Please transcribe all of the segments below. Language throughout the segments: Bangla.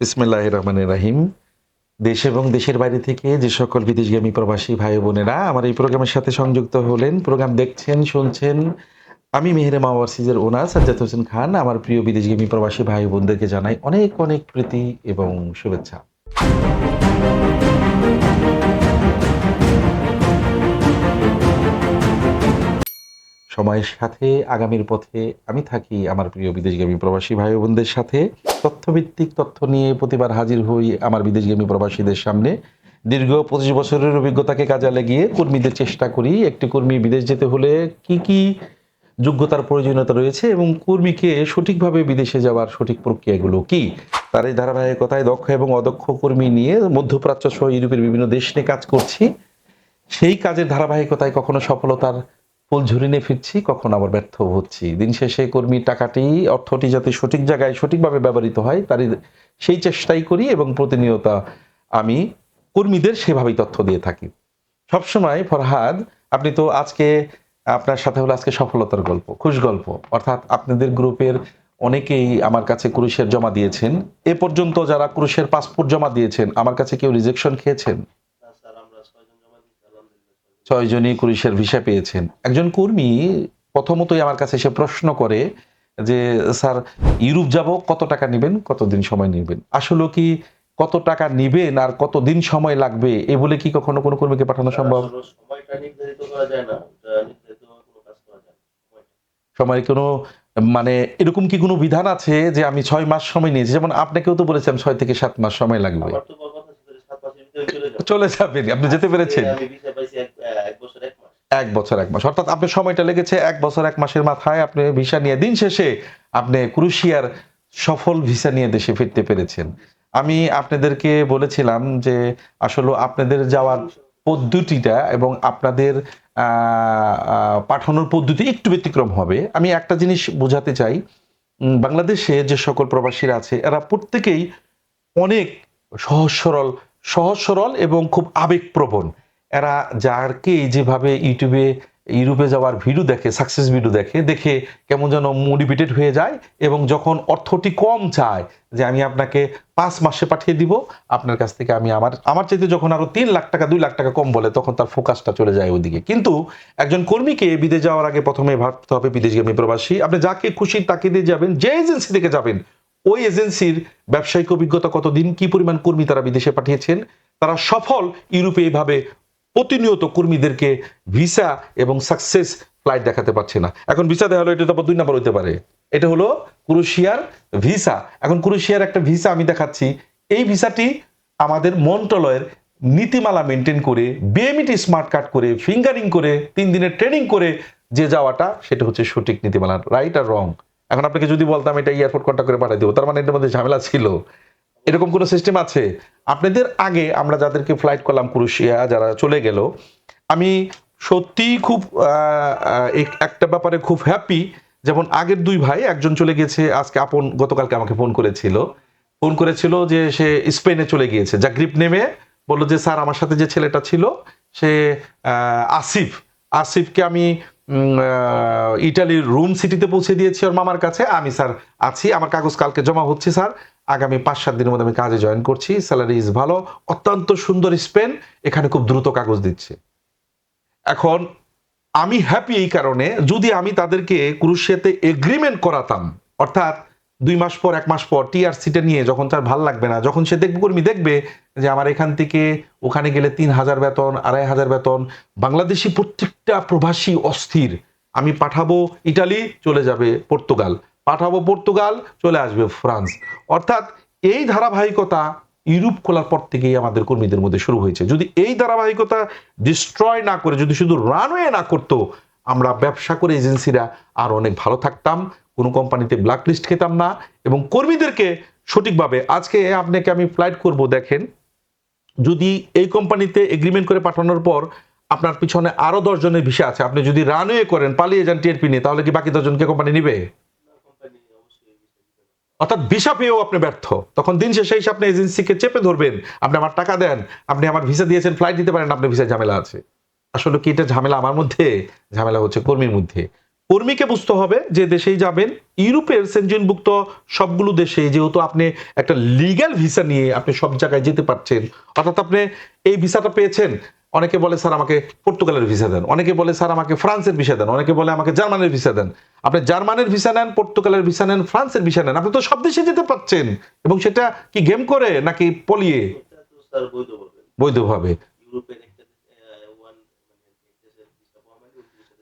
বিসমিল্লাহ রহমান রাহিম দেশ এবং দেশের বাইরে থেকে যে সকল বিদেশগামী প্রবাসী ভাই বোনেরা আমার এই প্রোগ্রামের সাথে সংযুক্ত হলেন, প্রোগ্রাম দেখছেন, শুনছেন আমি মেহেরে মাওয়ারসিজের ওনার সাজ্জাদ হোসেন খান, আমার প্রিয় বিদেশগামী প্রবাসী ভাই বোনদেরকে জানাই অনেক অনেক প্রীতি এবং শুভেচ্ছা। সময়ের সাথে, আগামীর পথে আমি থাকি আমার প্রিয় বিদেশগামী প্রবাসী ভাই বোনদের সাথে। তথ্যভিত্তিক তথ্য নিয়ে প্রতিবার হাজির হই আমার বিদেশগামী প্রবাসীদের সামনে। দীর্ঘ পঁচিশ বছরের অভিজ্ঞতাকে কাজে লাগিয়ে কর্মীদের চেষ্টা করি একটি কর্মী বিদেশ যেতে হলে কি কি যোগ্যতার প্রয়োজনীয়তা রয়েছে এবং কর্মীকে সঠিকভাবে বিদেশে যাওয়ার সঠিক প্রক্রিয়াগুলো কি? তার এই ধারাবাহিকতায় দক্ষ এবং অদক্ষ কর্মী নিয়ে মধ্যপ্রাচ্য সহ ইউরোপের বিভিন্ন দেশ নিয়ে কাজ করছি। সেই কাজের ধারাবাহিকতায় কখনো সফলতার ফুল নিয়ে ফিরছি, কখন আবার ব্যর্থ হচ্ছি। দিন শেষে কর্মীর টাকাটি, অর্থটি যাতে সঠিক জায়গায় সঠিকভাবে ব্যবহৃত হয়, তারই সেই চেষ্টাই করি এবং প্রতিনিয়ত আমি কর্মীদের সেভাবেই তথ্য দিয়ে থাকি। সবসময় ফরহাদ, আপনি তো আজকে আপনার সাথে হলো আজকে সফলতার গল্প, খুশ গল্প। অর্থাৎ আপনাদের গ্রুপের অনেকেই আমার কাছে ক্রুশের জমা দিয়েছেন। এ পর্যন্ত যারা ক্রুশের পাসপোর্ট জমা দিয়েছেন, আমার কাছে কেউ রিজেকশন খেয়েছেন স্যার আমরা ছয়জন জমা দিচ্ছি আলহামদুলিল্লাহ ছয়জনই কুরিশের ভিসা পেয়েছেন। একজন কর্মী প্রথমতই আমার কাছে এসে প্রশ্ন করে যে স্যার ইউরোপ যাব কত টাকা নেবেন? কতদিন সময় নেবেন? আসলে কি কত টাকা নিবেন আর কতদিন সময় লাগবে? এ বলে কি কখনো কোনো কর্মীকে পাঠানো সম্ভব। সময় কোনো মানে এরকম কি কোনো বিধান আছে যে আমি ছয় মাস সময় নিয়েছি? যেমন আপনাকেও তো বলেছেন ছয় থেকে সাত মাস সময় লাগবে। চলে যাবেন আপনি যেতে পেরেছেন আমি ভিসা পাইছি এক এক বছর এক বছর, এক মাস। অর্থাৎ আপনার সময়টা লেগেছে এক বছর, এক মাসের মাথায় আপনি ভিসা নিয়ে দিন শেষে আপনি ক্রুশিয়ার সফল ভিসা নিয়ে দেশে ফিরতে পেরেছেন। আমি আপনাদেরকে বলেছিলাম যে আসলে আপনাদের যাওয়ার পদ্ধতিটা এবং আপনাদের পাঠানোর পদ্ধতি একটু ব্যতিক্রম হবে। আমি একটা জিনিস বোঝাতে চাই বাংলাদেশে যে সকল প্রবাসীরা আছে, এরা প্রত্যেকেই অনেক সহজ সরল সহজ সরল এবং খুব আবেগপ্রবণ। এরা যারকে যেভাবে ইউটিউবে, ইউরোপে যাওয়ার ভিডিও দেখে সাকসেস ভিডিও দেখে দেখে কেমন যেন মোটিভেটেড হয়ে যায় এবং যখন অর্থটি কম চায় যে আমি আপনাকে পাঁচ মাসে পাঠিয়ে দিব, আপনার কাছ থেকে আমি আমার আমার চাইতে যখন আরও তিন লাখ টাকা, দুই লাখ টাকা কম বলে, তখন তার ফোকাসটা চলে যায় ওইদিকে। কিন্তু একজন কর্মীকে বিদেশ যাওয়ার আগে প্রথমে ভাবতে হবে বিদেশগামী প্রবাসী, আপনি যাকে খুশি তাকে দিয়ে যাবেন, যে এজেন্সি থেকে যাবেন, ওই এজেন্সির ব্যবসায়িক অভিজ্ঞতা কতদিন, কি পরিমাণ কর্মী তারা বিদেশে পাঠিয়েছেন, তারা সফল ইউরোপে এইভাবে প্রতিনিয়ত কর্মীদেরকে ভিসা এবং সাকসেস ফ্লাইট দেখাতে পারছে না। এখন ভিসা দেখা হলো এটা তো আবার দুই নাম্বার হতে পারে। এটা হলো ক্রোশিয়ার ভিসা। এখন ক্রোশিয়ার একটা ভিসা আমি দেখাচ্ছি। এই ভিসাটি আমাদের মন্ত্রণালয়ের নীতিমালা মেনটেন করে, বিএমইটি স্মার্ট কার্ড করে ফিঙ্গারিং করে, তিন দিনের ট্রেনিং করে যে যাওয়াটা, সেটা হচ্ছে সঠিক নীতিমালা রাইট আর রং এখন আপনাকে যদি বলতাম এটা এয়ারপোর্ট কন্ট্যাক্ট করে পাঠিয়ে দেবো, তার মানে এটার মধ্যে ঝামেলা ছিল। এরকম কোনো সিস্টেম আছে? আপনাদের আগে আমরা যাদেরকে ফ্লাইট করলাম ক্রুশিয়া যারা চলে গেল, আমি সত্যি খুব একটা ব্যাপারে খুব হ্যাপি যেমন আগের দুই ভাই, একজন চলে গেছে আজকে আপন গতকালকে আমাকে ফোন করেছিল। ফোন করেছিল যে সে স্পেনে চলে গিয়েছে। যা গ্রিপ নেমে বলল যে, স্যার, আমার সাথে যে ছেলেটা ছিল, সে আসিফ। আসিফকে আমি ইটালির রুম সিটিতে পৌঁছে দিয়েছি ওর মামার কাছে। আমি, স্যার, আছি। আমার কাগজ কালকে জমা হচ্ছে, স্যার। আগামী পাঁচ, সাত দিনের মধ্যে আমি কাজে জয়েন করছি। স্যালারি ইজ ভালো। অত্যন্ত সুন্দর স্পেন। এখানে খুব দ্রুত কাগজ দিচ্ছে। এখন আমি হ্যাপি এই কারণে যদি আমি তাদেরকে ক্রুশিয়াতে এগ্রিমেন্ট করাতাম, অর্থাৎ দুই মাস পর, এক মাস পর টিআরসিটা নিয়ে যখন তার ভালো লাগবে না, যখন সে দেখবে, কর্মী দেখবে যে আমার এখান থেকে ওখানে গেলে তিন হাজার বেতন, আড়াই হাজার বেতন, বাংলাদেশি প্রত্যেকটা প্রবাসী অস্থির। আমি পাঠাবো ইটালি, চলে যাবে পর্তুগাল। পাঠাবো পর্তুগাল, চলে আসবে ফ্রান্স। অর্থাৎ এই ধারাবাহিকতা ইউরোপ খোলার পর থেকেই আমাদের কর্মীদের মধ্যে শুরু হয়েছে। যদি এই ধারাবাহিকতা ডিস্ট্রয় না করে, যদি শুধু রানওয়ে না করতো, আমরা ব্যবসা করে এজেন্সিরা আর অনেক ভালো থাকতাম, কোনো কোম্পানিতে ব্ল্যাক লিস্ট খেতাম না এবং কর্মীদেরকে সঠিকভাবে, আজকে আপনাকে আমি ফ্লাইট করব, দেখেন, যদি এই কোম্পানিতে এগ্রিমেন্ট করে পাঠানোর পর আপনার পিছনে আরও দশ জনের ভিসা আছে, আপনি যদি রানওয়ে করেন, পালিয়ে যান টিআরপি নিয়ে, তাহলে কি বাকি দশজনকে কোম্পানি নিবে কোম্পানি অবশ্যই visa দিবে না। অর্থাৎ ভিসা পেয়েও আপনি ব্যর্থ। তখন দিন শেষে এসে আপনি এজেন্সিকে চেপে ধরবেন, আপনি আমার টাকা দেন, আপনি আমার ভিসা দিয়েছেন ফ্লাইট দিতে পারেন, আপনার ভিসা ঝামেলা আছে। আসলে কি এটা ঝামেলা আমার মধ্যে? ঝামেলা হচ্ছে কর্মীর মধ্যে। কর্মীকে বুঝতে হবে যে দেশেই যাবেন, ইউরোপের সেনজেনভুক্ত সবগুলো দেশে, যেহেতু আপনি একটা লিগ্যাল ভিসা নিয়ে আপনি সব জায়গায় যেতে পারছেন, অর্থাৎ আপনি এই ভিসাটা পেয়েছেন অনেকে বলে, স্যার, আমাকে পর্তুগালের ভিসা দেন। অনেকে বলে, স্যার, আমাকে ফ্রান্সের ভিসা দেন। অনেকে বলে, আমাকে জার্মানের ভিসা দেন। আপনি জার্মানের ভিসা নেন, পর্তুগালের ভিসা নেন, ফ্রান্সের ভিসা নেন। আপনি তো সব দেশে যেতে পারছেন এবং সেটা কি গেম করে, নাকি পলিয়ে? বৈধভাবে।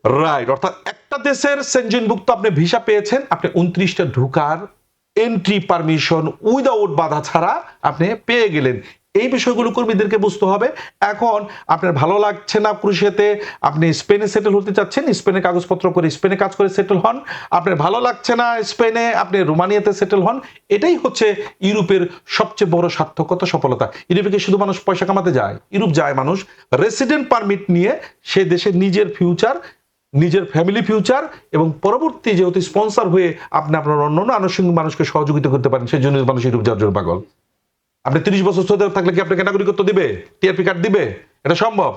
রাইট অর্থাৎ একটা দেশের সেনজেনভুক্ত আপনি ভিসা পেয়েছেন, আপনি উনত্রিশটা ঢুকার এন্ট্রি পারমিশন উইদাউট বাধা ছাড়া আপনি পেয়ে গেলেন। এই বিষয়গুলো কর্মীদেরকে বুঝতে হবে। এখন আপনার ভালো লাগছে না ক্রুশিয়াতে, আপনি স্পেনে সেটেল হতে চাচ্ছেন, স্পেনে কাগজপত্র করে স্পেনে কাজ করে সেটেল হন। আপনার ভালো লাগছে না স্পেনে, আপনি রোমানিয়াতে সেটেল হন। এটাই হচ্ছে ইউরোপের সবচেয়ে বড় সার্থকতা, সফলতা। ইউরোপে কি শুধু মানুষ পয়সা কামাতে যায়? ইউরোপ যায় মানুষ রেসিডেন্ট পারমিট নিয়ে সে দেশে নিজের ফিউচার নিজের ফ্যামিলি ফিউচার এবং পরবর্তী যেহেতু স্পন্সর হয়ে আপনি আপনার অন্য অন্য আনুষঙ্গিক মানুষকে সহযোগিতা করতে পারেন সেই জন্য মানুষ ইউরোপ যাওয়ার জন্য পাগল। আপনি তিরিশ বছর সৌদি আরব থাকলে কি আপনাকে নাগরিকত্ব দিবে? টিআরপি কার্ড দিবে? এটা সম্ভব।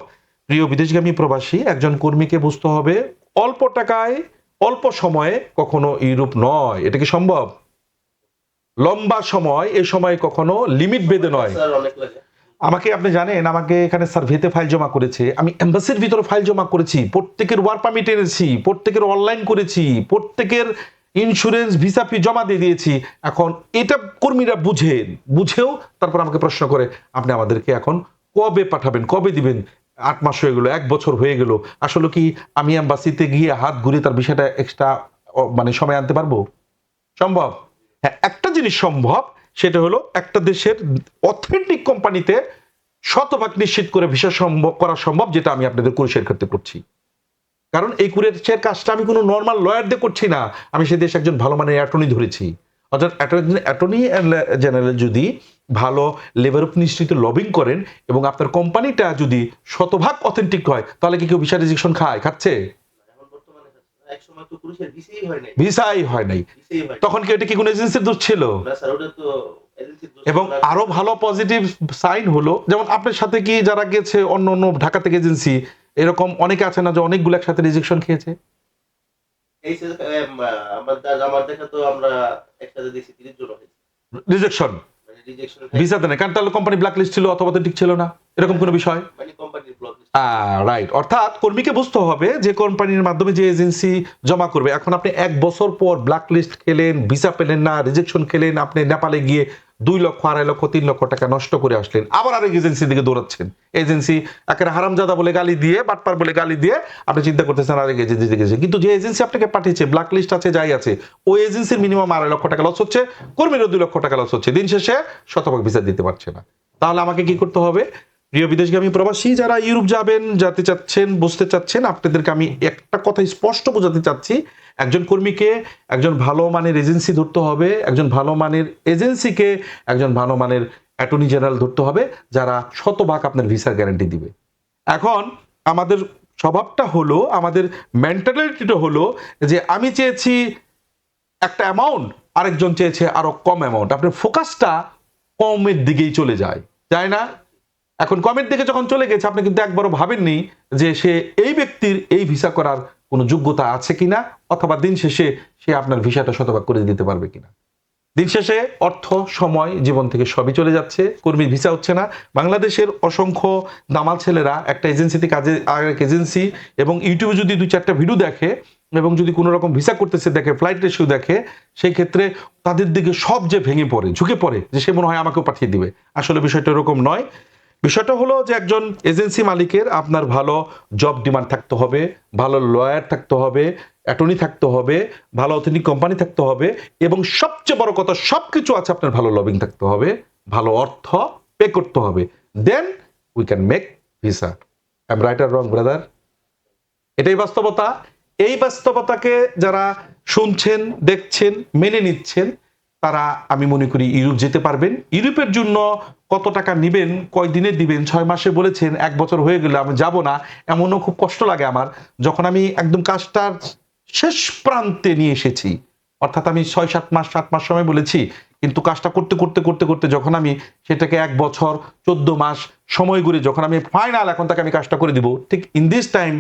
প্রিয় বিদেশগামী প্রবাসী একজন কর্মীকে বুঝতে হবে অল্প টাকায় অল্প সময়ে কখনো ইউরোপ নয়। এটা কি সম্ভব? লম্বা সময় এই সময় কখনো লিমিট বেঁধে নয়। আমাকে আপনি জানেন আমাকে এখানে সার্ভেতে ফাইল জমা করেছে। আমি এম্বাসির ভিতরে ফাইল জমা করেছি। প্রত্যেকের ওয়ার পারমিট এনেছি প্রত্যেকের অনলাইন করেছি প্রত্যেকের ইন্স্যুরেন্স ভিসা ফি জমা দিয়ে দিয়েছি। এখন এটা কর্মীরা বুঝেন বুঝেও তারপর আমাকে প্রশ্ন করে, আপনি আমাদেরকে এখন কবে পাঠাবেন? কবে দিবেন? আট মাস হয়ে গেল, এক বছর হয়ে গেল। আসলে কি আমি এম্বাসিতে গিয়ে হাত ঘুরে তার বিষয়টা এক্সট্রা মানে সময় আনতে পারব? সম্ভব? হ্যাঁ একটা জিনিস সম্ভব, সেটা হলো একটা দেশের অথেন্টিক কোম্পানিতে শতভাগ নিশ্চিত করে ভিসা সম্ভব করা সম্ভব, যেটা আমি আপনাদের কুরিশের ক্ষেত্রে করছি কারণ এই কুরিয়ার কাজটা আমি কোনো নর্মাল লয়ার দিয়ে করছি না। আমি সে দেশে একজন ভালো মানের অ্যাটর্নি ধরেছি। অর্থাৎ অ্যাটর্নি জেনারেল যদি ভালো লেবার নিশ্চিত লবিং করেন এবং আপনার কোম্পানিটা যদি শতভাগ অথেন্টিক হয়, তাহলে কি কেউ ভিসা রেজিকশন খায়, খাচ্ছে? ভিসেই হয় নাই। তখন কি এটা কি কোনো এজেন্সির দোষ ছিল? এবং। আরও ভালো পজিটিভ সাইন হলো, যেমন আপনার সাথে কি যারা গেছে অন্য অন্য ঢাকা থেকে এজেন্সি এরকম অনেকে আছে না যে অনেকগুলো একসাথে রিজেকশন খেয়েছে? রিজেকশন মানে ভিসাতে নেই কারণ তাহলে কোম্পানি ব্ল্যাক লিস্ট ছিল অথবা ঠিক ছিল না এরকম কোনো বিষয়? মানে রাইট অর্থাৎ কর্মীকে বুঝতে হবে যে কোম্পানির মাধ্যমে যে এজেন্সি জমা করবে। এখন আপনি এক বছর পর ব্ল্যাক লিস্ট খেলেন ভিসা পেলেন না রিজেকশন খেলেন আপনি নেপালে গিয়ে দুই লক্ষ, আড়াই লক্ষ, তিন লক্ষ টাকা নষ্ট করে আসলেন। আবার আরেক এজেন্সি দিকে দৌড়াচ্ছেন। এজেন্সি একেবারে হারামজাদা বলে গালি দিয়ে, বাটপার বলে গালি দিয়ে আপনি চিন্তা করতেছেন আরেক এজেন্সি দিকে কিন্তু যে এজেন্সি আপনাকে পাঠিয়েছে ব্ল্যাক লিস্ট আছে, যাই আছে, ওই এজেন্সির মিনিমাম আড়াই লক্ষ টাকা লস হচ্ছে, কর্মীরও দুই লক্ষ টাকা লস হচ্ছে। দিন শেষে শতভাগ ভিসা দিতে পারছে না। তাহলে আমাকে কি করতে হবে? প্রিয় বিদেশগামী প্রবাসী, যারা ইউরোপ যাবেন, যেতে চাচ্ছেন, বুঝতে চাচ্ছেন, আপনাদেরকে আমি একটা কথা স্পষ্ট বোঝাতে চাচ্ছি একজন কর্মীকে একজন ভালো মানের এজেন্সি ধরতে হবে, একজন ভালো মানের এজেন্সিকে একজন ভালো মানের অ্যাটর্নি জেনারেল ধরতে হবে, যারা শতভাগ আপনার ভিসার গ্যারান্টি দিবে। এখন আমাদের স্বভাবটা হলো, আমাদের মেন্টালিটিটা হলো যে আমি চেয়েছি একটা অ্যামাউন্ট আরেকজন চেয়েছে আরও কম অ্যামাউন্ট আপনার ফোকাসটা কমের দিকেই চলে যায় যায় না? এখন কমের দিকে যখন চলে গেছে, আপনি কিন্তু একবারও ভাবেননি যে সে এই ব্যক্তির এই ভিসা করার কোনো যোগ্যতা আছে কিনা, অথবা দিন শেষে সে আপনার ভিসাটা শতভাগ করে দিতে পারবে কিনা। দিন শেষে অর্থ, সময়, জীবন থেকে সবই চলে যাচ্ছে, কর্মীর ভিসা হচ্ছে না। বাংলাদেশের অসংখ্য দামাল ছেলেরা একটা এজেন্সিতে কাজে আরেক এজেন্সি এবং ইউটিউবে যদি দুই চারটা ভিডিও দেখে এবং যদি কোনো রকম ভিসা করতেছে, দেখে ফ্লাইট রেশিও দেখে, সেই ক্ষেত্রে তাদের দিকে সব যে ভেঙে পড়ে, ঝুঁকে পড়ে, যে সে মনে হয় আমাকেও পাঠিয়ে দিবে। আসলে বিষয়টা এরকম নয়। বিষয়টা হলো যে একজন এজেন্সি মালিকের আপনার ভালো জব ডিমান্ড থাকতে হবে, ভালো লয়ার থাকতে হবে অ্যাটর্নি থাকতে হবে, ভালো অথেন্টিক কোম্পানি থাকতে হবে এবং সবচেয়ে বড় কথা সব কিছু আছে আপনার ভালো লবিং থাকতে হবে, ভালো অর্থ পে করতে হবে। Then we can make visa I am right or wrong brother এটাই বাস্তবতা। এই বাস্তবতাকে যারা শুনছেন, দেখছেন, মেনে নিচ্ছেন তারা, আমি মনে করি ইউরোপ যেতে পারবেন। ইউরোপের জন্য কত টাকা নিবেন কয় দিনে দিবেন, ছয় মাসে বলেছেন, এক বছর হয়ে গেলে আমি যাব না, এমনও খুব কষ্ট লাগে আমার। যখন আমি একদম কাজটার শেষ প্রান্তে নিয়ে এসেছি, অর্থাৎ আমি ছয়, সাত মাস সাত মাস সময় বলেছি, কিন্তু কাজটা করতে করতে করতে করতে যখন আমি সেটাকে এক বছর, চোদ্দ মাস সময় করে যখন আমি ফাইনাল এখন তাকে আমি কাজটা করে দিব, ঠিক ইন দিস টাইম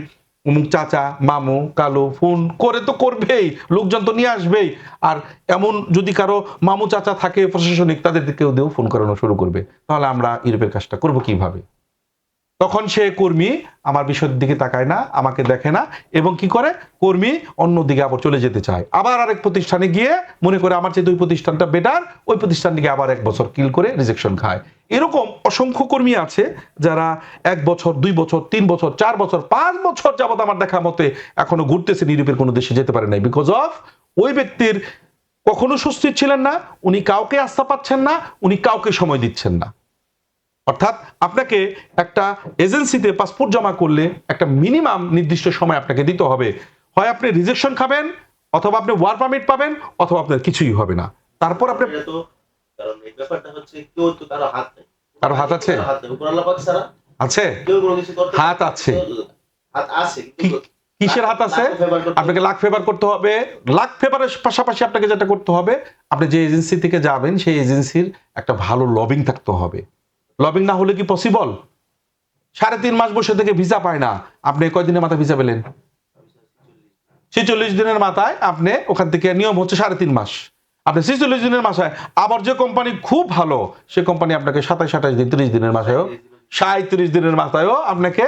উমুক চাচা, মামু, কালো, ফোন, করে তো করবেই, লোকজন তো নিয়ে আসবেই। আর এমন যদি কারও মামু, চাচা থাকে প্রশাসনিক তাদের দিকেও দিয়েও ফোন করানো শুরু করবে। তাহলে আমরা ইউরোপের কাজটা করব কীভাবে? তখন সে কর্মী আমার বিষয়ের দিকে তাকায় না, আমাকে দেখে না এবং কি করে? কর্মী অন্যদিকে আবার চলে যেতে চায়। আবার আরেক প্রতিষ্ঠানে গিয়ে মনে করে আমার যে দুই প্রতিষ্ঠানটা বেটার ওই প্রতিষ্ঠান থেকে আবার এক বছর কিল করে রিজেকশন খায়। এরকম অসংখ্য কর্মী আছে যারা এক বছর, দুই বছর, তিন বছর, চার বছর, পাঁচ বছর যাবত আমার দেখা মতে এখনও ঘুরতেছে ইউরোপের কোনো দেশে যেতে পারে নাই। বিকজ অফ ওই ব্যক্তির কখনো সুস্থির ছিলেন না, উনি কাউকে আস্থা পাচ্ছেন না, উনি কাউকে সময় দিচ্ছেন না। অর্থাৎ আপনাকে একটা এজেন্সিতে পাসপোর্ট জমা করলে একটা মিনিমাম নির্দিষ্ট সময় আপনাকে দিতে হবে। হয় আপনি রিজেকশন খাবেন অথবা আপনি ওয়ার পারমিট পাবেন অথবা আপনার কিছুই হবে না। তারপর আপনি কারও হাত আছে? আছে? হাত আছে। কি- কিসের হাত আছে? আপনাকে লাখ ফেভার করতে হবে। লাখ ফেভারের পাশাপাশি আপনাকে যেটা করতে হবে আপনি যে এজেন্সি থেকে যাবেন সেই এজেন্সির একটা ভালো লবিং থাকতে হবে। লবিং না হলে কি পসিবল সাড়ে তিন মাস বসে থেকে ভিসা পায় না। আপনি কয়দিনের মাথায় ভিসা পেলেন? ছেচল্লিশ দিনের মাথায় আপনি ওখান থেকে নিয়ম হচ্ছে সাড়ে তিন মাস। আপনি ছেচল্লিশ দিনের মাসায় আবার যে কোম্পানি খুব ভালো সে কোম্পানি আপনাকে সাতাশ আঠাশ দিন ত্রিশ দিনের মাসায়ও সাঁত্রিশ দিনের মাথায়ও আপনাকে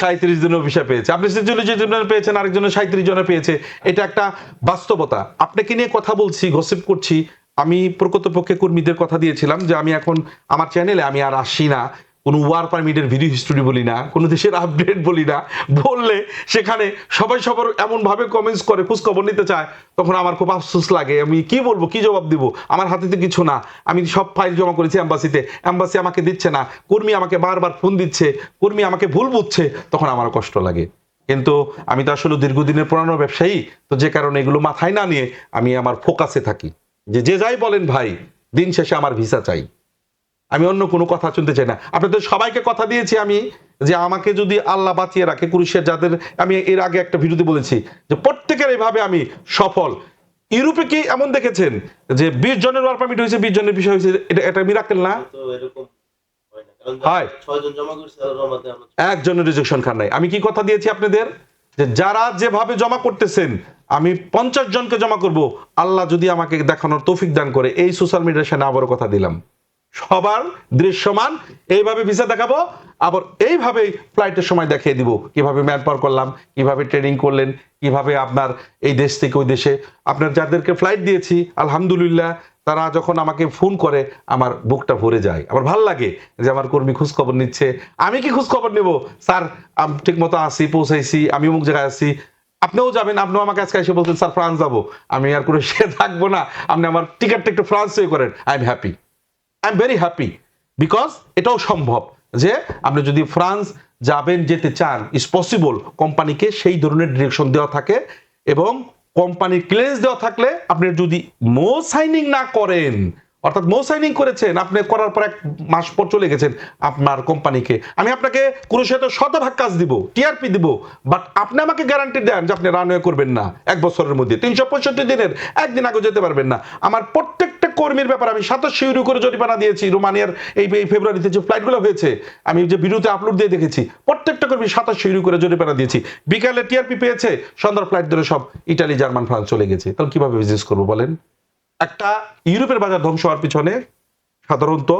সাঁত্রিশ দিনের ভিসা পেয়েছে। আপনি ছেচল্লিশ জনের পেয়েছেন আরেকজনের সাঁত্রিশ জনের পেয়েছে। এটা একটা বাস্তবতা। আপনাকে নিয়ে কথা বলছি গসিপ করছি আমি প্রকৃতপক্ষে কর্মীদের কথা দিয়েছিলাম যে আমি এখন আমার চ্যানেলে আমি আর আসি না। কোনো ওয়ার পারমিটের ভিডিও হিস্টোরি বলি না, কোনো দেশের আপডেট বলি না। বললে সেখানে সবাই সবার এমনভাবে কমেন্টস করে, খোঁজখবর নিতে চায়, তখন আমার খুব আফসোস লাগে। আমি কি বলব, কি জবাব দিব? আমার হাতে তো কিছু না। আমি সব ফাইল জমা করেছি অ্যাম্বাসিতে অ্যাম্বাসি আমাকে দিচ্ছে না। কর্মী আমাকে বারবার ফোন দিচ্ছে। কর্মী আমাকে ভুল বুঝছে। তখন আমার কষ্ট লাগে। কিন্তু আমি তো আসলে দীর্ঘদিনের পুরানো ব্যবসায়ী, তো যে কারণে এগুলো মাথায় না নিয়ে আমি আমার ফোকাসে থাকি। যে যে যাই বলেন ভাই দিন শেষে আমার ভিসা চাই। আমি অন্য কোনো কথা শুনতে চাই না। আপনাদের সবাইকে কথা দিয়েছি আমি যে আমাকে যদি আল্লাহ বাঁচিয়ে রাখে কুরুশের যাদের আমি এর আগে একটা ভিডিওতে বলেছি যে প্রত্যেকের এইভাবে আমি সফল। ইউরোপে কি এমন দেখেছেন যে বিশ জনের ওয়ার পারমিট হয়েছে বিশ জনের বিষয় হয়েছে এটা এটা মিরাকেল না? হয় একজনের রিজেকশন খান নাই। আমি কি কথা দিয়েছি আপনাদের? যে যারা যেভাবে জমা করতেছেন আমি পঞ্চাশ জনকে জমা করব। আল্লাহ যদি আমাকে দেখানোর তৌফিক দান করে, এই সোশ্যাল মিডিয়ার সামনে আবারও কথা দিলাম। সবার দৃশ্যমান, এইভাবে ভিসা দেখাবো, আবার এইভাবেই ফ্লাইটের সময় দেখিয়ে দিব। কীভাবে ম্যান পাওয়ার করলাম, কীভাবে ট্রেনিং করলেন, কীভাবে আপনার এই দেশ থেকে ওই দেশে, আপনার যাদেরকে ফ্লাইট দিয়েছি, আলহামদুলিল্লাহ, তারা যখন আমাকে ফোন করে, আমার বুকটা ভরে যায়। আমার ভালো লাগে যে আমার কর্মী খোঁজ খবর নিচ্ছে। আমি কি খোঁজ খবর নেব? স্যার ঠিক মতো আসি পৌঁছাইছি, আমি অমুক জায়গায় আছি আপনিও যাবেন, আপনিও আমাকে আজকে এসে বলছেন, স্যার, ফ্রান্স যাব। আমি আর সে থাকব না। আপনি আমার টিকিটটা একটু ফ্রান্স হয়ে করেন। I am happy I am very happy because এটাও সম্ভব যে আপনি যদি ফ্রান্স যাবেন, যেতে চান ইজ পসিবল কোম্পানিকে সেই ধরনের ডিরেকশন দেওয়া থাকে এবং কোম্পানির ক্লিয়ারেন্স দেওয়া থাকলে আপনি যদি মো সাইনিং না করেন অর্থাৎ মো সাইনিং করেছেন, আপনি করার পর এক মাস পর চলে গেছেন আপনার কোম্পানিকে। আমি আপনাকে কোনো শতভাগ কাজ দিব টিআরপি দিব বাট আপনি আমাকে গ্যারান্টি দেন যে আপনি রানওয়ে করবেন না এক বছরের মধ্যে। তিনশো পঁয়ষট্টি দিনের, একদিন আগে যেতে পারবেন না। আমার প্রত্যেকটা কর্মীর ব্যাপারে আমি সাতাশশো ইউরো করে জরিমানা দিয়েছি, রোমানিয়ার এই ফেব্রুয়ারিতে যে ফ্লাইটগুলো হয়েছে, আমি যে ভিডিওতে আপলোড দিয়ে দেখেছি, প্রত্যেকটা কর্মী সাতাশশো ইউরো করে জরিমানা দিয়েছি। বিকালে টিআরপি পেয়েছে, সন্ধ্যার ফ্লাইট ধরে সব ইটালি জার্মান ফ্রান্স চলে গেছে। তাহলে কীভাবে বিজনেস করব বলেন? একটা ইউরোপের বাজার ধ্বংস হওয়ার পিছনে সাধারণত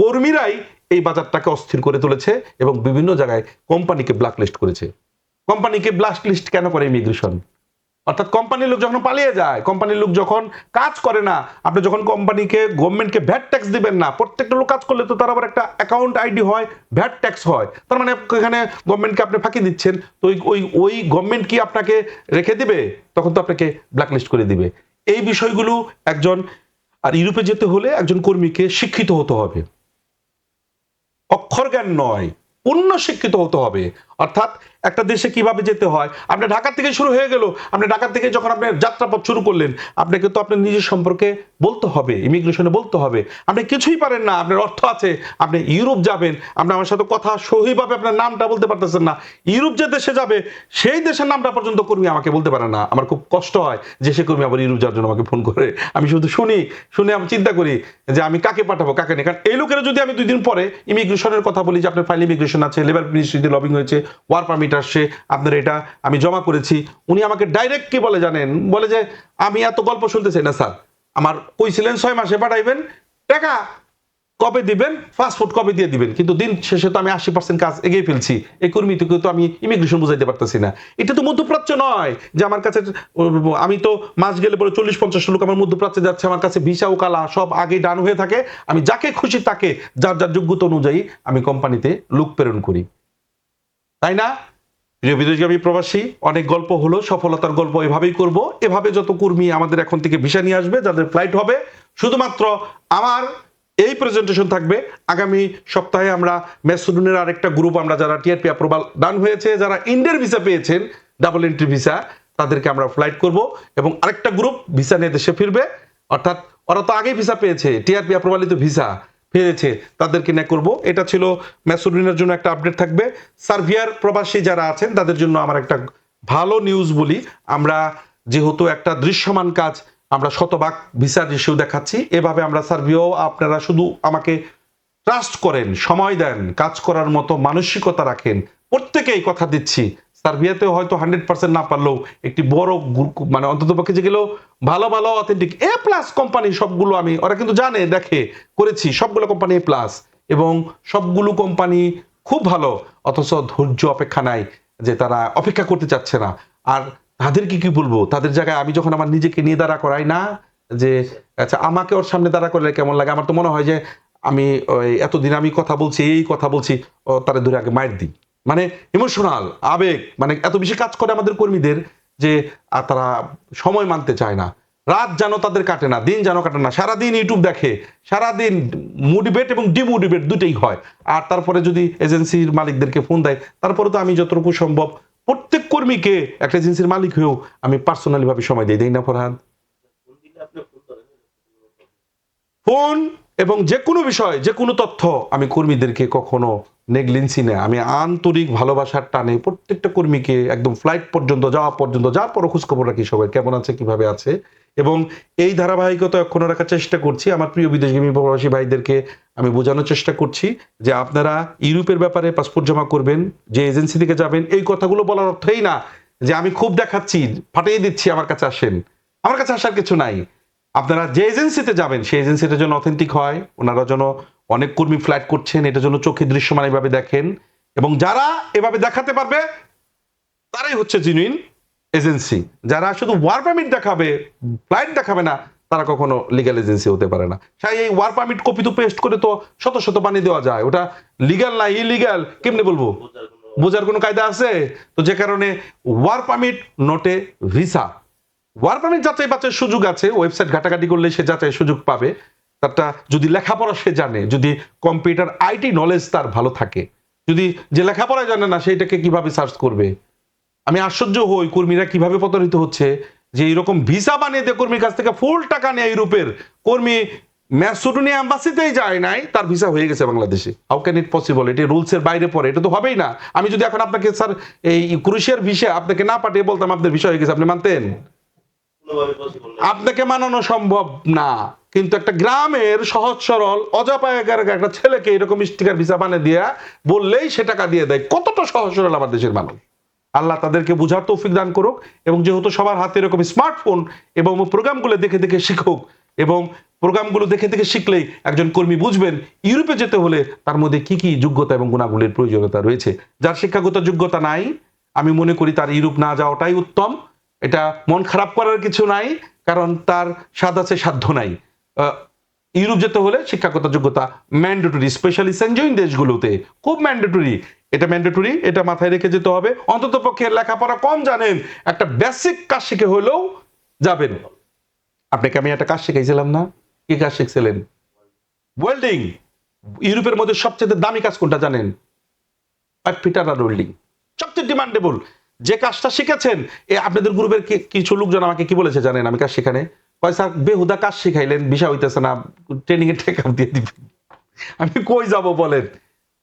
কর্মীরাই এই বাজারটাকে অস্থির করে তুলেছে এবং বিভিন্ন জায়গায় কোম্পানিকে ব্ল্যাকলিস্ট করেছে। কোম্পানিকে ব্ল্যাকলিস্ট কেন করে ইমিগ্রেশন অর্থাৎ কোম্পানির লোক যখন পালিয়ে যায়, কোম্পানির লোক যখন কাজ করে না, আপনি যখন কোম্পানিকে গভর্নমেন্টকে ভ্যাট ট্যাক্স দিবেন না, প্রত্যেকটা লোক কাজ করলে তো তার আবার একটা অ্যাকাউন্ট আইডি হয়, ভ্যাট ট্যাক্স হয়। তার মানে এখানে গভর্নমেন্টকে আপনি ফাঁকি দিচ্ছেন, তো ওই ওই ওই গভর্নমেন্ট কি আপনাকে রেখে দিবে? তখন তো আপনাকে ব্ল্যাকলিস্ট করে দিবে। এই বিষয়গুলো একজন, আর ইউরোপে যেতে হলে একজন কর্মীকে শিক্ষিত হতে হবে। অক্ষর জ্ঞান নয়, পূর্ণ শিক্ষিত হতে হবে। অর্থাৎ একটা দেশে কীভাবে যেতে হয়? আপনি ঢাকা থেকে শুরু হয়ে গেল। আপনি ঢাকা থেকে যখন আপনি যাত্রাপথ শুরু করলেন, আপনাকে তো আপনার নিজের সম্পর্কে বলতে হবে ইমিগ্রেশনে বলতে হবে। আপনি কিছুই পারেন না, আপনার অর্থ আছে, আপনি ইউরোপ যাবেন, আপনি আমার সাথে কথা সহিভাবে আপনার নামটা বলতে পারতেছেন না। ইউরোপ যে দেশে যাবে, সেই দেশের নামটা পর্যন্ত কর্মী আমাকে বলতে পারে না। আমার খুব কষ্ট হয় যে সে কর্মী আবার ইউরোপ যাওয়ার জন্য আমাকে ফোন করে। আমি শুধু শুনি, শুনে আমি চিন্তা করি যে আমি কাকে পাঠাবো, কাকে নেই। কারণ এই লোকেরা যদি আমি দুই দিন পরে ইমিগ্রেশনের কথা বলি যে আপনার ফাইল ইমিগ্রেশন আছে লেবার মিনিস্ট্রিতে লবিং হয়েছে ওয়ার পারমিট আসছে, আপনার এটা আমি জমা করেছি। উনি আমাকে ডাইরেক্ট কি বলে জানেন? বলে যে, আমি এত গল্প শুনতে চাই না, স্যার। আমার কইছিলেন ছয় মাসে পাঠাইবেন, টাকা কবে দিবেন পাসপোর্ট কবে দিয়ে দিবেন। কিন্তু দিন শেষে তো আমি আশি পার্সেন্ট কাজ এগিয়ে ফেলছি। এই কর্মীটিকে তো আমি ইমিগ্রেশন বুঝাইতে পারতেছি না। এটা তো মধ্যপ্রাচ্য নয় যে আমার কাছে, আমি তো মাস গেলে পরে চল্লিশ পঞ্চাশ লোক আমার মধ্যপ্রাচ্যে যাচ্ছে, আমার কাছে ভিসা ও কালা সব আগে ডান হয়ে থাকে। আমি যাকে খুশি তাকে, যার যার যোগ্যতা অনুযায়ী আমি কোম্পানিতে লোক প্রেরণ করি। তাই না? প্রিয় বিদেশগামী প্রবাসী, অনেক গল্প হলো, সফলতার গল্প এভাবেই করব। এভাবে যত কর্মী আমাদের এখন থেকে ভিসা নিয়ে আসবে, যাদের ফ্লাইট হবে, শুধুমাত্র আমার এই প্রেজেন্টেশন থাকবে। আগামী সপ্তাহে আমরা মেসুডুনের আরেকটা গ্রুপ আমরা যারা টিআরপি অ্যাপ্রুভাল ডান হয়েছে, যারা ইন্ডিয়ার ভিসা পেয়েছেন ডাবল এন্ট্রি ভিসা তাদেরকে আমরা ফ্লাইট করব এবং আরেকটা গ্রুপ ভিসা নিয়ে দেশে ফিরবে। অর্থাৎ ওরা তো আগেই ভিসা পেয়েছে টিআরপি অ্যাপ্রুভালিত ভিসা পেয়েছে তাদেরকে নিয়ে করব। এটা ছিল ম্যাসুডিনের জন্য একটা আপডেট থাকবে। সার্ভিয়ার প্রবাসী যারা আছেন, তাদের জন্য আমার একটা ভালো নিউজ বলি। আমরা যেহেতু একটা দৃশ্যমান কাজ, আমরা শতভাগ ভিসার ইস্যু দেখাচ্ছি। এভাবে আমরা সার্ভিয়াও আপনারা শুধু আমাকে ট্রাস্ট করেন, সময় দেন, কাজ করার মতো মানসিকতা রাখেন। প্রত্যেকেই কথা দিচ্ছি। সার্বিয়াতে হয়তো হান্ড্রেড পার্সেন্ট না পারলেও একটি বড় মানে অন্তত পক্ষে যেগুলো ভালো ভালো অথেন্টিক এ প্লাস কোম্পানি সবগুলো আমি, ওরা কিন্তু জানে, দেখে, করেছি, সবগুলো কোম্পানি এ প্লাস এবং সবগুলো কোম্পানি খুব ভালো, অথচ ধৈর্য অপেক্ষা নাই যে তারা অপেক্ষা করতে চাচ্ছে না। আর তাদেরকে কি বলব? তাদের জায়গায় আমি যখন আমার নিজেকে নিয়ে দাঁড়া করাই না, যে আচ্ছা আমাকে ওর সামনে দাঁড়া করলে কেমন লাগে? আমার তো মনে হয় যে আমি এতদিন আমি কথা বলছি, এই কথা বলছি তারা ধরে আগে মায়ের দিই মানে ইমোশনাল আবেগ মানে এত বেশি কাজ করে আমাদের কর্মীদের যে আর তারা সময় মানতে চায় না। রাত যেন তাদের কাটে না দিন যেন কাটে না। সারাদিন ইউটিউব দেখে সারাদিন মোটিভেট এবং ডিমোটিভেট দুটোই হয়। আর তারপরে যদি এজেন্সির মালিকদেরকে ফোন দেয় তারপরে তো আমি যতটুকু সম্ভব প্রত্যেক কর্মীকে একটা এজেন্সির মালিক হয়েও আমি পার্সোনালি ভাবে সময় দিই দেই না ফরহাদ। ফোন এবং যে কোনো বিষয়, যে কোনো তথ্য আমি কর্মীদেরকে কখনো নেগলিন্সি না আমি আন্তরিক ভালোবাসার টানে প্রত্যেকটা কর্মীকে একদম ফ্লাইট পর্যন্ত, যাওয়া পর্যন্ত যাওয়ার পর খোঁজ খবর রাখি সবাই, কেমন আছে, কীভাবে আছে। এবং এই ধারাবাহিকতা এখনও রাখার চেষ্টা করছি। আমার প্রিয় বিদেশগামী প্রবাসী ভাইদেরকে আমি বোঝানোর চেষ্টা করছি যে আপনারা ইউরোপের ব্যাপারে পাসপোর্ট জমা করবেন, যে এজেন্সি থেকে যাবেন, এই কথাগুলো বলার অর্থই না যে আমি খুব দেখাচ্ছি, ফাটিয়ে দিচ্ছি, আমার কাছে আসেন। আমার কাছে আসার কিছু নাই। আপনারা যে এজেন্সিতে যাবেন সেই এজেন্সিটা যেন অথেন্টিক হয় ওনারা যেন অনেক কর্মী ফ্লাইট করছেন এটা যেন চোখে দৃশ্যমান এভাবে দেখেন। এবং যারা এভাবে দেখাতে পারবে তারাই হচ্ছে জেনুইন এজেন্সি যারা শুধু ওয়ার পারমিট দেখাবে ফ্লাইট দেখাবে না তারা কখনো লিগ্যাল এজেন্সি হতে পারে না। সেই এই ওয়ার পারমিট কপি তো পেস্ট করে তো শত শত বানিয়ে দেওয়া যায়। ওটা লিগ্যাল না ইলিগ্যাল কেমনে বলব? বোঝার কোনো কায়দা আছে? তো যে কারণে ওয়ার পারমিট নটে ভিসা ওয়ার পারমিট যাচাই বাচাই সুযোগ আছে, ওয়েবসাইট ঘাটাঘাটি করলে সে যাচাই সুযোগ পাবে। তারটা যদি লেখাপড়া সে জানে, যদি কম্পিউটার আইটি নলেজ তার ভালো থাকে। যদি যে লেখাপড়া জানে না সেইটাকে কীভাবে সার্চ করবে? আমি আশ্চর্য হই, কর্মীরা কীভাবে প্রতারিত হচ্ছে? যে এরকম ভিসা বানিয়ে দিয়ে কর্মীর কাছ থেকে ফুল টাকা নেয় ইউরোপের। কর্মী ম্যাসোডোনিয়া অ্যাম্বাসিতেই যায় নাই, তার ভিসা হয়ে গেছে বাংলাদেশে। হাউ ক্যান ইট পসিবল এটি রুলসের বাইরে পড়ে, এটা তো হবেই না। আমি যদি এখন আপনাকে স্যার এই ক্রুশিয়ার ভিসা আপনাকে না পাঠিয়ে বলতাম, আপনার ভিসা হয়ে গেছে, আপনি মানতেন? আপনাকে মানানো সম্ভব না। কিন্তু একটা গ্রামের সহজ সরল, অজাপায়গার একটা ছেলেকে এরকম স্টিকার ভিসা বানিয়ে দিয়া বললেই সে টাকা দিয়ে দেয়। কতটা সহজ সরল আমার দেশের মানুষ। আল্লাহ তাদেরকে বুঝার তৌফিক দান করুক এবং যেহেতু সবার হাতে এরকম স্মার্টফোন এবং প্রোগ্রামগুলো দেখে দেখে শিখুক এবং প্রোগ্রামগুলো দেখে দেখে শিখলেই একজন কর্মী বুঝবেন, ইউরোপে যেতে হলে তার মধ্যে কি কি যোগ্যতা এবং গুণাগুলির প্রয়োজনীয়তা রয়েছে। যার শিক্ষাগত যোগ্যতা নাই, আমি মনে করি তার ইউরোপ না যাওয়াটাই উত্তম। এটা মন খারাপ করার কিছু নাই, কারণ তার স্বাদ আছে, সাধ্য নাই। ইউরোপ যেতে হলে শিক্ষাগত যোগ্যতা ম্যান্ডেটরি স্পেশালি সেনজয়িং দেশগুলোতে। খুব ম্যান্ডেটরি। এটা ম্যান্ডেটরি, এটা মাথায় রেখে যেতে হবে। অন্তত পক্ষে লেখাপড়া কম জানেন। একটা বেসিক কাজ শিখে হলেও যাবেন। আপনাকে আমি একটা কাজ শিখাইছিলাম না? কি কাজ শিখছিলেন? ওয়েল্ডিং ইউরোপের মধ্যে সবচেয়ে দামি কাজ কোনটা জানেন? পাইপ ফিটার আর ওয়েল্ডিং সবচেয়ে ডিমান্ডেবল যে কাজটা শিখেছেন, এ আপনাদের গ্রুপের কিছু লোকজন আমাকে কি বলেছে জানেন আমি কাজ সেখানে পয়সা বেহুদা কাজ শিখাইলেন, বিষয় হইতেছে না ট্রেনিং এর টেক দিয়ে দিবেন। আমি কই যাব বলেন?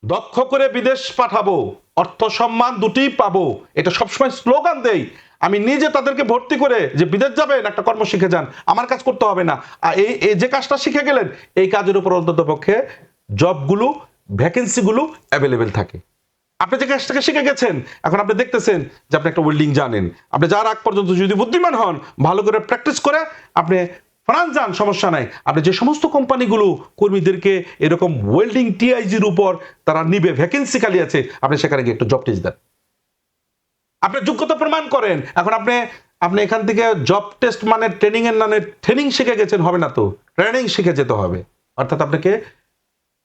দক্ষ করে বিদেশ পাঠাবো, অর্থ সম্মান দুটিই পাবো। এটা সবসময় স্লোগান দেই। আমি নিজে তাদেরকে ভর্তি করে যে বিদেশ যাবেন, একটা কর্ম শিখে যান, আমার কাজ করতে হবে না। আর এই যে কাজটা শিখে গেলেন, এই কাজের উপর অন্তত পক্ষে জবগুলো ভ্যাকেন্সিগুলো অ্যাভেলেবেল থাকে। আপনি যে কাজটাকে শিখে গেছেন, এখন আপনি দেখতেছেন যে আপনি একটা ওয়েল্ডিং জানেন। আপনি যার আগ পর্যন্ত যদি বুদ্ধিমান হন, ভালো করে প্র্যাকটিস করে আপনি ফ্রান্স যান, সমস্যা নাই। আপনি যে সমস্ত কোম্পানিগুলো কর্মীদেরকে এরকম ওয়েল্ডিং টিআইজির উপর তারা নিবে ভ্যাকেন্সি খালি আছে, আপনি সেখানে গিয়ে একটু জব টেস্ট দেন। আপনি যোগ্যতা প্রমাণ করেন। এখন আপনি আপনি এখান থেকে জব টেস্ট মানে ট্রেনিং এর নামে ট্রেনিং শিখে গেছেন, হবে না তো? ট্রেনিং শিখে যেতে হবে। অর্থাৎ আপনাকে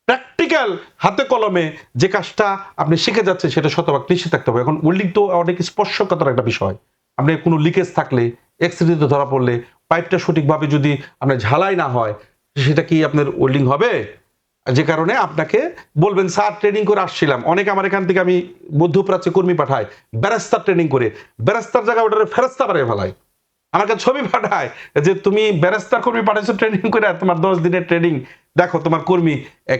প্র্যাকটিক্যাল হাতে কলমে যে কাজটা আপনি শিখে যাচ্ছেন সেটা শতভাগ নিশ্চিত থাকতে হবে। এখন ওয়েল্ডিং তো অনেক স্পর্শকতার একটা বিষয়। আপনি কোনো লিকেজ থাকলে এক্সিডেন্টে ধরা পড়লে পাইপটা সঠিকভাবে যদি আপনার ঝালাই না হয়, সেটা কি আপনার ওয়েল্ডিং হবে? যে কারণে আপনাকে বলবেন, স্যার ট্রেনিং করে আসছিলাম। অনেক আমার এখান থেকে আমি মধ্যপ্রাচ্যে কর্মী পাঠাই ব্যারাস্তার ট্রেনিং করে ব্যারাস্তার জায়গায় ওটা ফেরাস্তা বাড়িয়ে ফেলায়। আমাকে ছবি পাঠায় যে তুমি ব্যারাস্তার কর্মী পাঠাইছো ট্রেনিং করে তোমার দশ দিনের ট্রেনিং দেখো, তোমার কর্মী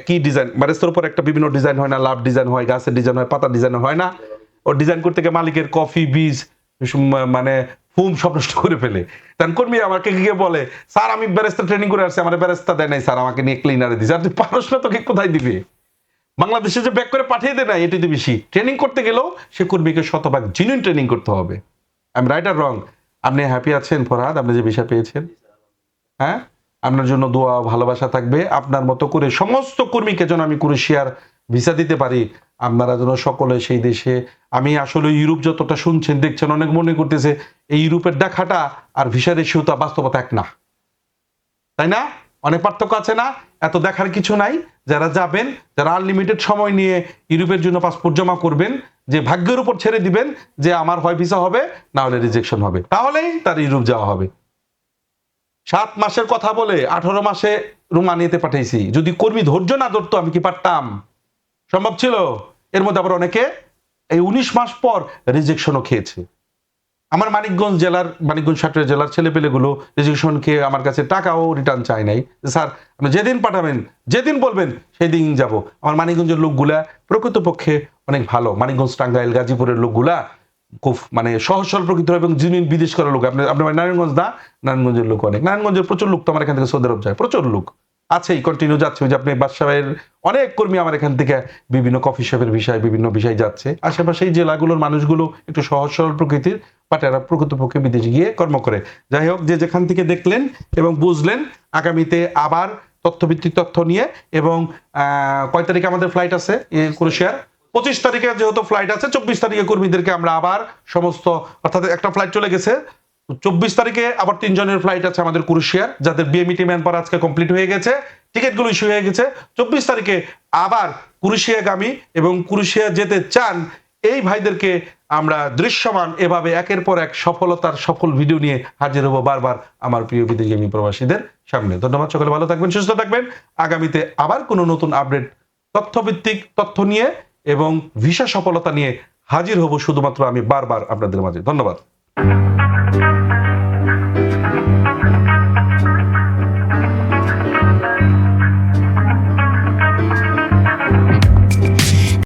কি ডিজাইন ব্যারাস্তার উপর একটা বিভিন্ন ডিজাইন হয় না, লাভ ডিজাইন হয়, গাছের ডিজাইন হয় পাতা ডিজাইন হয় না। ও ডিজাইন করতে গিয়ে মালিকের কফি, বীজ মানে ফুম সব নষ্ট করে ফেলে। তখন কর্মী আমাকে গিয়ে বলে, স্যার, আমি ব্যারেস্তা ট্রেনিং করে আসছি, আমার ব্যারেস্তা দেয় নাই, স্যার, আমাকে নিয়ে ক্লিনারে দিছে। আর তুই পারস না তোকে কোথায় দিবে? বাংলাদেশে যে ব্যাক করে পাঠিয়ে দেয় না এটি তো বেশি। ট্রেনিং করতে গেলেও সে কর্মীকে শতভাগ জিনুইন ট্রেনিং করতে হবে। I am right or wrong আপনি হ্যাপি আছেন, ফরহাদ? আপনি যে বিষয় পেয়েছেন? হ্যাঁ? আপনার জন্য দোয়া, ভালোবাসা থাকবে। আপনার মতো করে সমস্ত কর্মীকে যেন আমি ক্রোয়েশিয়ার ভিসা দিতে পারি, আপনারা যেন সকলে সেই দেশে, আমি আসলে ইউরোপ যতটা শুনছেন, দেখছেন, অনেক মনে করতেছে, এই ইউরোপের দেখাটা আর ভিসা রেশিওটা বাস্তবতা এক না। তাই না? অনেক পার্থক্য আছে না? এত দেখার কিছু নাই। যারা যাবেন, যারা আনলিমিটেড সময় নিয়ে ইউরোপের জন্য পাসপোর্ট জমা করবেন যে ভাগ্যের উপর ছেড়ে দিবেন যে আমার হয় ভিসা হবে, না হলে রিজেকশন হবে। তাহলেই তার ইউরোপ যাওয়া হবে। সাত মাসের কথা বলে আঠারো মাসে রোমানিয়াতে পাঠিয়েছি যদি কর্মী ধৈর্য না ধরতো, আমি কি পারতাম? সম্ভব ছিল? এর মধ্যে আবার অনেকে এই উনিশ মাস পর রিজেকশনও খেয়েছে। আমার মানিকগঞ্জ জেলার, মানিকগঞ্জ সাটুরিয়া জেলার ছেলেপেলেগুলো খেয়ে আমার কাছে টাকাও রিটার্ন চায় নাই। স্যার, আপনি যেদিন পাঠাবেন, যেদিন বলবেন, সেদিন যাব। আমার মানিকগঞ্জের লোকগুলা প্রকৃতপক্ষে অনেক ভালো। মানিকগঞ্জ, টাঙ্গাইল, গাজীপুরের লোকগুলা খুব মানে সহজ সরল প্রকৃত এবং জিনিন বিদেশ করার লোক। আপনি আপনার নারায়ণগঞ্জ না? নারায়ণগঞ্জের লোক অনেক। নারায়ণগঞ্জের প্রচুর লোক তো আমার এখান থেকে সৌদি আরব যায়। প্রচুর লোক। আছেই কন্টিনিউ যাচ্ছে। যে আপনি বাদশাহের অনেক কর্মী আমার এখান থেকে বিভিন্ন কফি শপের বিষয় বিভিন্ন বিষয় যাচ্ছে। আশেপাশে জেলাগুলোর মানুষগুলো একটু সহজ সরল প্রকৃতির বাট এরা প্রকৃতপক্ষে বিদেশে গিয়ে কর্ম করে। যাই হোক, যে যেখান থেকে দেখলেন এবং বুঝলেন, আগামীতে আবার তথ্যভিত্তিক তথ্য নিয়ে এবং কয় তারিখে আমাদের ফ্লাইট আছে এ ক্রোয়েশিয়ার? পঁচিশ তারিখে যেহেতু ফ্লাইট আছে, চব্বিশ তারিখে কর্মীদেরকে আমরা আবার সমস্ত, অর্থাৎ একটা ফ্লাইট চলে গেছে। চব্বিশ তারিখে আবার তিনজনের ফ্লাইট আছে আমাদের কুরুশিয়ার, যাদের বিএমইটি ম্যান পর আজকে কমপ্লিট হয়ে গেছে। টিকিটগুলো ইস্যু হয়ে গেছে। চব্বিশ তারিখে আবার কুরুশিয়া কুরুশিয়াগামী এবং কুরুশিয়া যেতে চান এই ভাইদেরকে আমরা দৃশ্যমান এভাবে একের পর এক সফলতার সফল ভিডিও নিয়ে হাজির হব বারবার আমার প্রিয় বিদেশগামী প্রবাসীদের সামনে। ধন্যবাদ, সকলে ভালো থাকবেন, সুস্থ থাকবেন। আগামীতে আবার কোনো নতুন আপডেট তথ্যভিত্তিক তথ্য নিয়ে এবং ভিসা সফলতা নিয়ে হাজির হব শুধুমাত্র আমি বারবার আপনাদের মাঝে। ধন্যবাদ। Thank you.